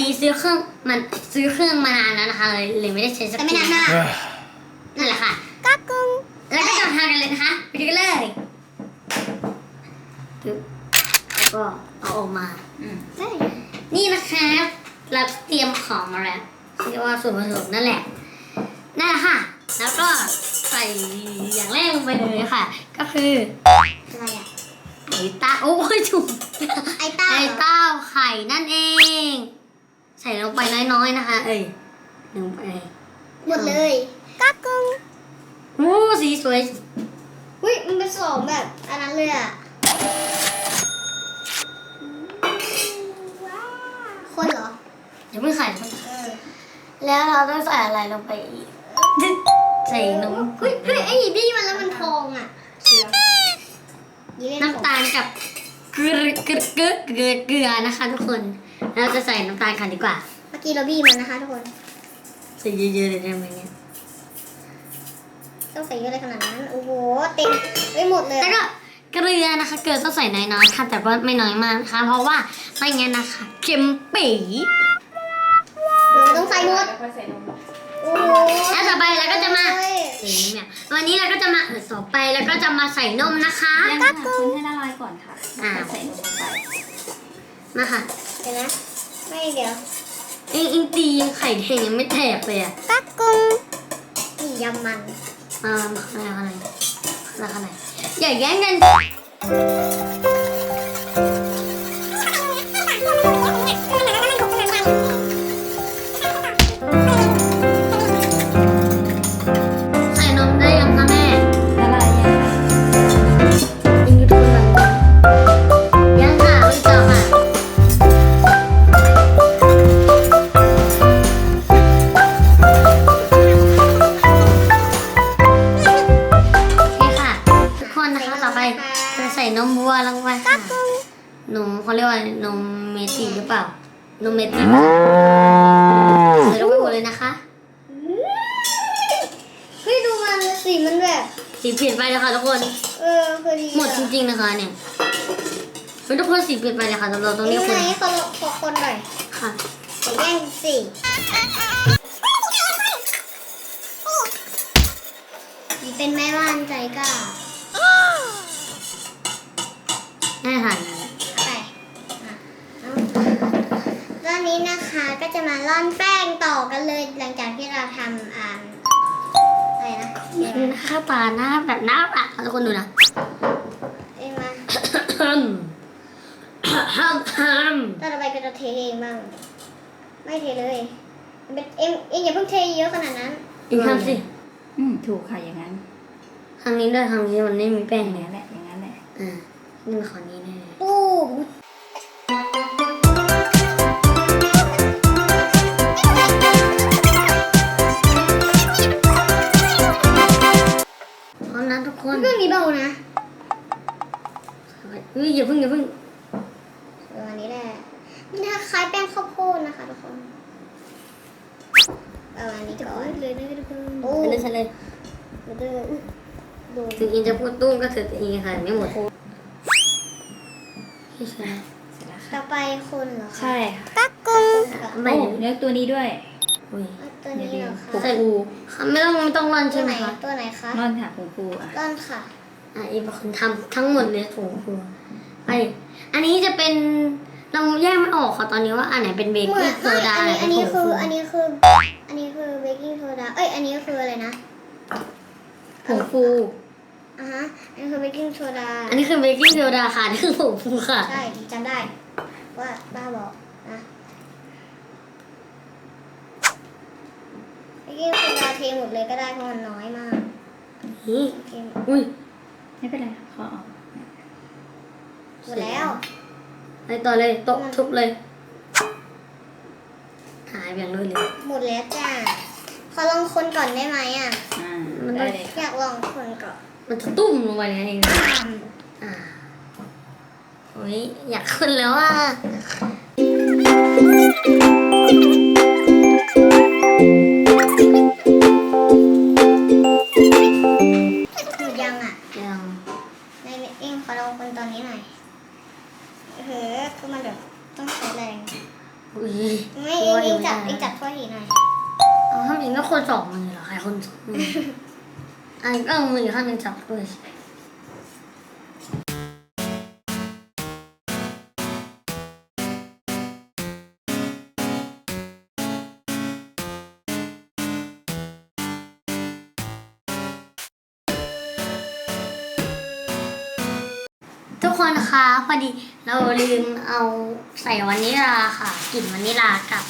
ดีซื้อเครื่องมันซื้อเครื่องมานานแล้วนะคะเลยเลยไม่ได้ใช้สักแต่ไม่ทีนานมากนั่นแหละค่ะกักกุ้งแล้วก็จะมาทำกันเลยนะคะไปดูกันเลยปึ๊บแล้วก็เอาออกมาได้นี่นะคะเราเตรียมของมาแล้วเรียกว่าส่วนผสมนั่นแหละนั่นแหละค่ะ แล้วก็ใส่อย่างแรกลงไปเลยค่ะ ก็คืออะไรอะไอ้เต้าโอ้ยถูกไอ้เต้าไอ้เต้าไข่นั่นเอง ใส่ลงไปน้อยๆนะคะ เอ้ยลงไปหมดเลยกักกุ้งโอ้สีสวยอุ้ยมันเป็นสองแบบอันนั้นเลยอะว้าวคนเหรอเดี๋ยวไม่ไข่เออแล้วเราต้องใส่อะไรลงไปอีกใส่นมเฮ้ยเฮ้ยไอ้บี้มันแล้วมันทองอะยี่เล่นน้ำตาลกับเกลือเกลือเกลือเกลือเกลือนะคะทุกคน เราจะใส่น้ำตาลกันดีกว่า เมื่อกี้เราบี้มันนะคะทุกคน ใส่เยอะๆเลยได้ไหมเนี่ยต้องใส่เยอะเลยขนาดนั้น โอ้โห เต็มไม่หมดเลย แล้วก็เกลือนะคะ เกลือต้องใส่น้อยๆค่ะ แต่ว่าไม่น้อยมากนะคะ เพราะว่าไม่งั้นนะคะ เค็มปีเดี๋ยวต้องใส่หมดค่อยใส่นมโอ้โหแล้วต่อไปเราก็จะมาเฮ้ยใส่นมเนี่ยวันนี้เราก็จะมาเออต่อไปแล้วก็จะมาใส่นมนะคะยังค่ะคนให้ละลายก่อนค่ะอ่าแล้วค่อยใส่นมลงไป มาค่ะเดี๋ยวนะ ไม่เดี๋ยวอิงอิงตียังไข่แดงยังไม่แตกเลยอะกักกุ้งนี่ยำมันมามาอะไรอะไรอะไรอะไรอย่าแย่งกัน คนนะคะต่อไปจะใส่นมวัวลงไปค่ะนมเขาเรียกว่านมเมจิหรือเปล่า นมเมจิใส่ลงไปหมดเลยนะคะเฮ้ยดูมันสีมันแบบสีเปลี่ยนไปเลยค่ะทุกคน เออคือดีหมดจริงๆนะคะเนี่ยเฮ้ยทุกคนสีเปลี่ยนไปเลยค่ะสำหรับตรงนี้นี่คุไงณเขาขอคนหน่อยค่ะขอแย่งสิเป็นแม่บ้านใจกล้า แน่ค่ะไปอะเอาตอนนี้นะคะก็จะมาร่อนแป้งต่อกันเลยหลังจากที่เราทำอ่าอะไรนะเดี๋ยวนี่นะนะคะตาหน้าแบบหน้าปากค่ะทุกคนดูนะเอ้ยมาห้ามห้ามต่อไปก็จะเทเองบ้าง ไม่เทเลยมันเป็นเอ็มเอ็งอย่าเพิ่งเทเยอะขนาดนั้นอีกทำสิอืมถูกค่ะอย่างนั้นทางนี้ด้วยทางนี้มันไม่มีแป้งอย่างเลยนั้นแหละอย่างนั้นแหละอ่านี่ มันขอนี้แน่ปูพร้อมนะทุกคนเรื่องนี้เบานะเฮ้ยอย่าเพิ่งอย่าเพิ่งประมาณนี้แหละนี่ถ้าคล้ายแป้งข้าวโพดนะคะทุกคนประมาณนี้ก่อนเลยนะทุกคนโอ้อันนี้ฉันเลยมันจะอุ๊ยโดนถึงอินจะพูดตุ้มก็เถอะอินค่ะไม่หมด พี่ชายเสร็จแล้วค่ะต่อไปคนเหรอคะใช่ค่ะตักกุ้งไม่โอ้เนื้อตัวนี้ด้วยอุ้ยตัวนี้เหรอคะใส่อูไม่ต้องไม่ต้องร่อนตัใช่วไหไหมนคะตัวไหนคะร่อนค่ะผงฟูอะต้นค่ะ อะอีเป็นคนทำทั้งหมดเลยถุงครัวไปอันนี้จะเป็นเราแยกไม่ออกค่ะตอนนี้ว่าอันไหนเป็นเบกเหมืกิ้องนโซไม่ดาอันนี้ไหอันนี้เป็คือผงอันนี้คืออันนี้คือเบกกิ้งโซดาเอ้ยอันนี้คืออะไรนะผงฟู อะฮะอันนี้คือเบกกิ้งโซดาอันนี้คือเบกกิ้งโซดาค่ะนี่คือผงฟูค่ะ ใช่จำได้ ว่าบ้าบอกนะเบกกิ้งโซดาเทหมดเลยก็ได้เพราะมันน้อยมากนี่เทหมดอุ้ยไม่เป็นไรขอออกหมดแล้วไปต่อเลยโต๊ะทุบเลย หายไปอย่างรวดเร็วหมดแล้วจ้าขอลองคนก่อนได้ไหมอะอ่ามันได้เลย อยากลองคนก่อน มันจะตุ้มลงไปเองอ่าโอ้ยอยากขึ้นแล้วอะหมดยังอะยังในเองขอลองคนตอนนี้หน่อยเออคือมันแบบต้องใช้แรงอุ้ยไม่เองเองจับเองจับถ้วยทีหน่อยเอาทำเองก็คนสองมือเหรอใครคนสองมือ อันก็มือข้างหนึงจับด้วยทุกคนคะพอดีเราลืมเอาใส่วานิลาค่ะกลิ่นวานิลากับ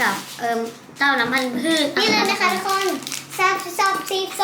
กับเอิมเจ้าน้ำมันพืชนี่เลยนะคะทุกคนซับซับซีซับซ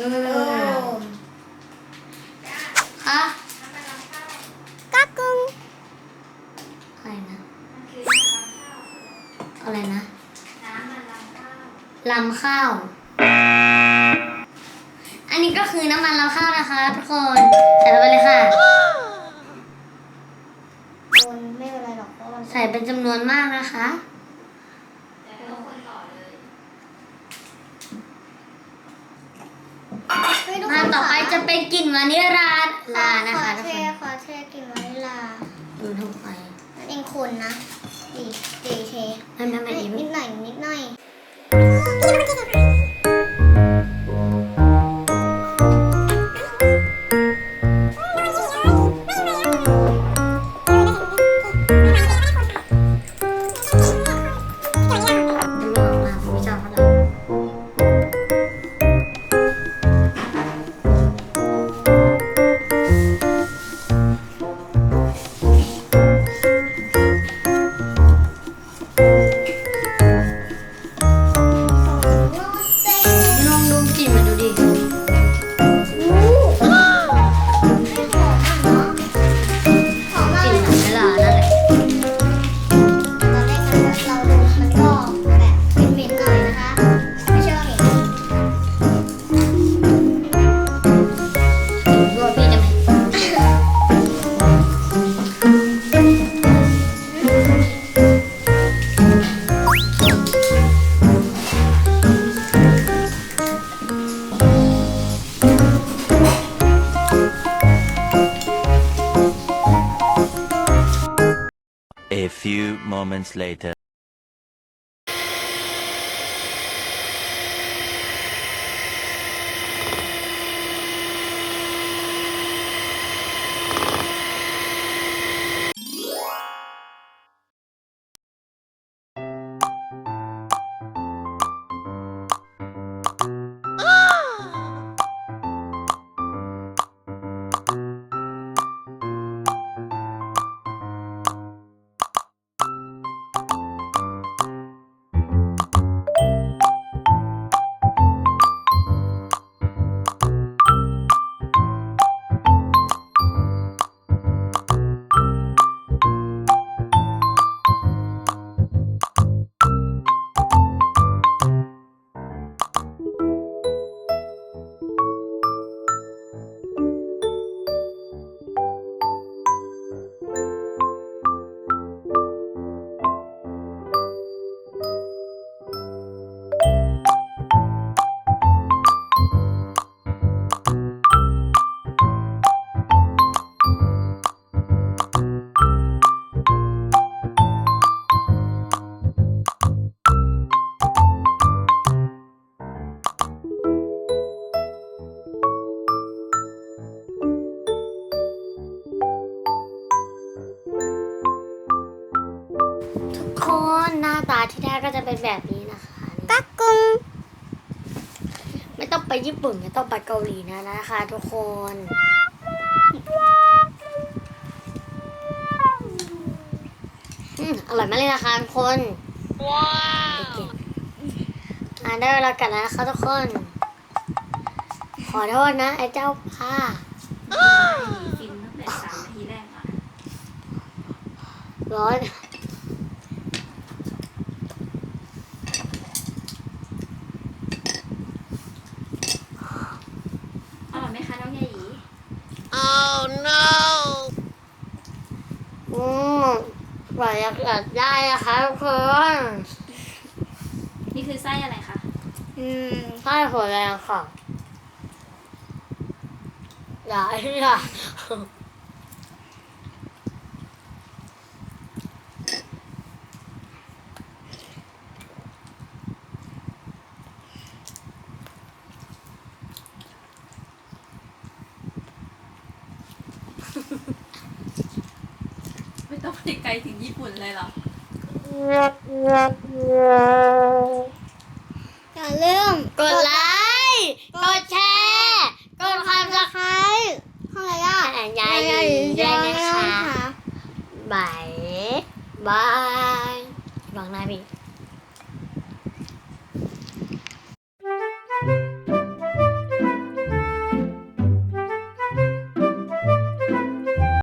เอโอ้อค่ะกักกุ้งอะไรนะ อะไรนะลำข้าว อันนี้ก็คือน้ำมันลำข้าวนะคะ ทุกคนใส่ลงไปเลยค่ะ คนไม่เป็นไรหรอกเพราะว่า ใส่เป็นจำนวนมากนะคะ เฮ้ยทุกค มานต่อไปค่จะเป็นกลิ่นวานิลาลานะคะขทุอกเทคนขอเทกลินวานิลาดูลงไปนั่นเองคนนะดีดีเทไม่ไม่ไม่ดีนิดหน่อยนิดหน่อย moments later. เป็นแบบนี้นะคะกักกุ้งไม่ต้องไปญี่ปุ่นไม่ต้องไปเกาหลีนะนะคะ ทุกคนอืมอร่อยมากเลยนะคะทุกคนว้าวอ่าได้เวลากันแล้วนะคะทุกคน ขอโทษนะ ไอ้เจ้าผ้าฟินตั้งแต่สามนาทีแรกอะร้อน บรรยากาศได้ครับคุณนี่คือไส้อะไรคะ อืมไส้หัวแรงค่ะอย่าอย่า ไม่ต้องไปไกลถึงญี่ปุ่นเลยเหรอ อย่าลืมกดไลค์ กดแชร์ กดความรักใครห้องอะไรอะ ยายด้วยนะคะบายบายบอกหน้าพี่